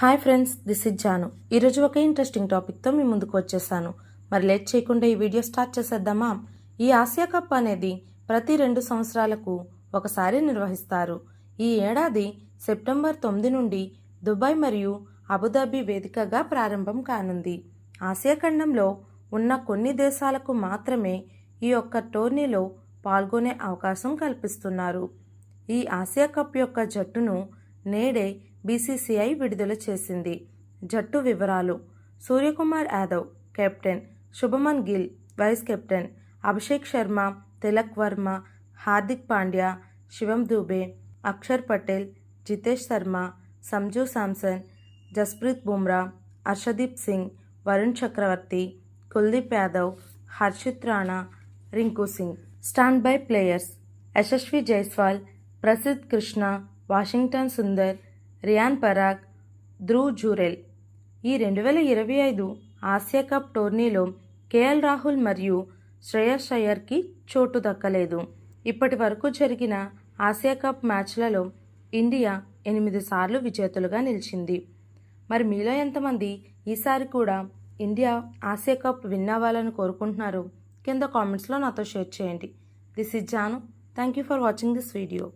Hi friends this is Janu. ఈరోజు ఒక interesting టాపిక్తో మీ ముందుకు వచ్చేసాను. మరి లేట్ చేయకుండా ఈ వీడియో స్టార్ట్ చేసేద్దామా? ఈ ఆసియా కప్ అనేది ప్రతి రెండు సంవత్సరాలకు ఒకసారి నిర్వహిస్తారు. ఈ ఏడాది సెప్టెంబర్ తొమ్మిది నుండి దుబాయ్ మరియు అబుదాబి వేదికగా ప్రారంభం కానుంది. ఆసియా ఖండంలో ఉన్న కొన్ని దేశాలకు మాత్రమే ఈ యొక్క టోర్నీలో పాల్గొనే అవకాశం కల్పిస్తున్నారు. ఈ ఆసియా కప్ యొక్క జట్టును నేడే బీసీసీఐ విడుదల చేసింది. జట్టు వివరాలు. Suryakumar Yadav captain Shubman Gill vice captain Abhishek Sharma Tilak Varma Hardik Pandya Shivam Dube Axar Patel Jitesh Sharma Sanju Samson Jasprit Bumrah Harshdeep Singh Varun Chakravarthy Kuldeep Yadav Harshit Rana Rinku Singh. Stand by players. Yashasvi Jaiswal Prasidh Krishna Washington Sundar Riyan Parag Dhruv Jurel. ఈ రెండు వేల ఇరవై ఐదు Asia cup టోర్నీలో KL Rahul మరియు శ్రేయస్ అయ్యర్కి చోటు దక్కలేదు. ఇప్పటి వరకు జరిగిన ఆసియా కప్ మ్యాచ్లలో ఇండియా ఎనిమిది సార్లు విజేతలుగా నిలిచింది. మరి మీలో ఎంతమంది ఈసారి కూడా ఇండియా ఆసియా కప్ విన్ అవ్వాలని కోరుకుంటున్నారు కింద కామెంట్స్లో నాతో షేర్ చేయండి. This is Janu. Thank you for watching this video.